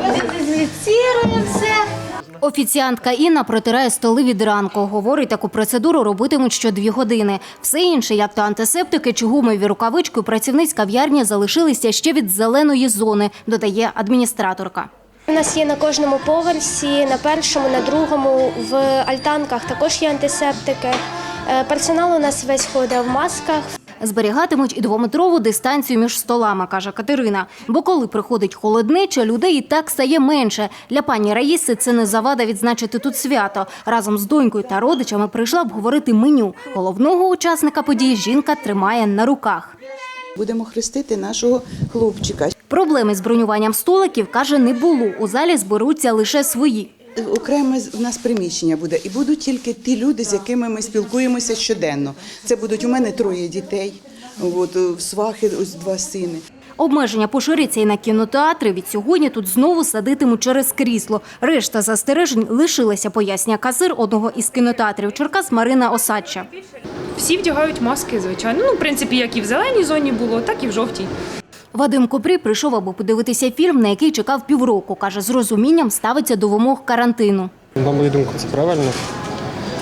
Дезінфіціруємо все. Офіціантка Інна протирає столи від ранку. Говорить, таку процедуру робитимуть що дві години. Все інше, як то антисептики чи гумові рукавички, працівниць кав'ярні залишилися ще від зеленої зони, додає адміністраторка. У нас є на кожному поверсі, на першому, на другому, в альтанках також є антисептики. Е, Персонал у нас весь ходить в масках. Зберігатимуть і двометрову дистанцію між столами, каже Катерина. Бо коли приходить холоднича, людей і так стає менше. Для пані Раїси це не завада відзначити тут свято. Разом з донькою та родичами прийшла обговорити меню. Головного учасника події жінка тримає на руках. Будемо хрестити нашого хлопчика. Проблеми з бронюванням столиків, каже, не було. У залі зберуться лише свої. Окреме з- у нас приміщення буде, і будуть тільки ті люди, з якими ми спілкуємося щоденно. Це будуть у мене троє дітей, от, свахи, ось два сини. Обмеження поширяться і на кінотеатри. Від сьогодні тут знову садитимуть через крісло. Решта застережень лишилася, пояснює касир одного із кінотеатрів Черкас Марина Осадча. Всі вдягають маски, звичайно. Ну, в принципі, як і в зеленій зоні було, так і в жовтій. Вадим Копрій прийшов, аби подивитися фільм, на який чекав півроку. Каже, з розумінням ставиться до вимог карантину. На мою думку, це правильно,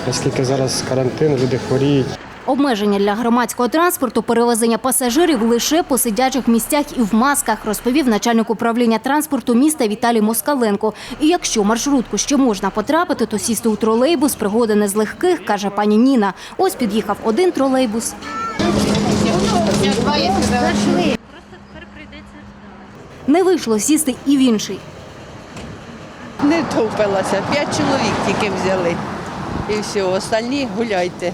оскільки зараз карантин, люди хворіють. Обмеження для громадського транспорту, перевезення пасажирів лише по сидячих місцях і в масках, розповів начальник управління транспорту міста Віталій Москаленко. І якщо маршрутку ще можна потрапити, то сісти у тролейбус пригоди не з легких, каже пані Ніна. Ось під'їхав один тролейбус. Не вийшло сісти і в інший. Не втовпилася. П'ять чоловік тільки взяли. І все, остальні гуляйте.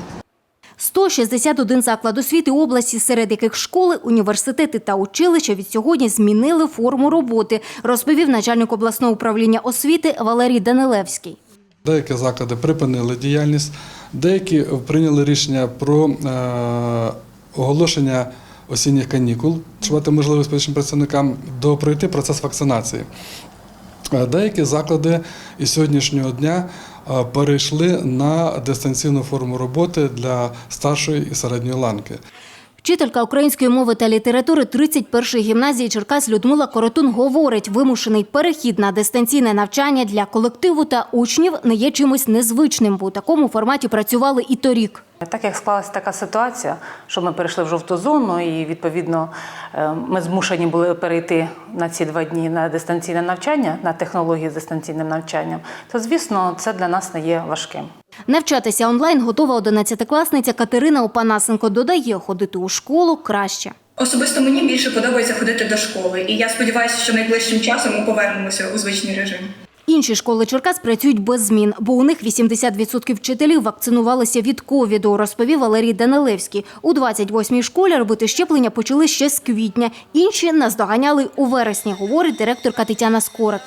161 заклад освіти області, серед яких школи, університети та училища від сьогодні змінили форму роботи, розповів начальник обласного управління освіти Валерій Данилевський. Деякі заклади припинили діяльність, деякі прийняли рішення про е, оголошення осінніх канікул, щоб дати можливість медичним працівникам до пройти процес вакцинації. Е, Деякі заклади із сьогоднішнього дня е, перейшли на дистанційну форму роботи для старшої і середньої ланки. Вчителька української мови та літератури 31-ї гімназії Черкас Людмила Коротун говорить, вимушений перехід на дистанційне навчання для колективу та учнів не є чимось незвичним, бо у такому форматі працювали і торік. Так як склалася така ситуація, що ми перейшли в жовту зону, і відповідно е, ми змушені були перейти на ці два дні на дистанційне навчання, на технології з дистанційним навчанням, то звісно це для нас не є важким. Навчатися онлайн готова 11-класниця Катерина Опанасенко. Додає, ходити у школу краще. Особисто мені більше подобається ходити до школи, і я сподіваюся, що найближчим часом ми повернемося у звичний режим. Інші школи Черкас працюють без змін, бо у них 80% вчителів вакцинувалися від ковіду, розповів Валерій Данилевський. У 28-й школі робити щеплення почали ще з квітня. Інші наздоганяли у вересні, говорить директорка Тетяна Скорик.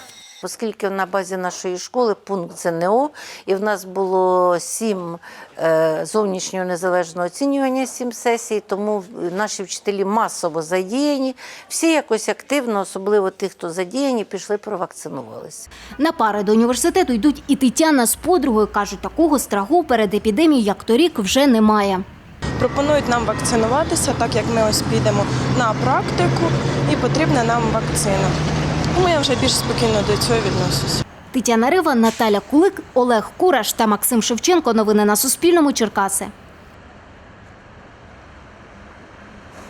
Оскільки на базі нашої школи пункт ЗНО, і в нас було сім е, зовнішнього незалежного оцінювання, сім сесій, тому наші вчителі масово задіяні. Всі якось активно, особливо тих, хто задіяні, пішли провакцинувалися. На пари до університету йдуть і Тетяна з подругою. Кажуть, такого страху перед епідемією, як торік, вже немає. пропонують нам вакцинуватися, так як ми ось підемо на практику і потрібна нам вакцина. Тому я вже більш спокійно до цього відношусь. Тетяна Рива, Наталя Кулик, Олег Кураш та Максим Шевченко. Новини на Суспільному. Черкаси.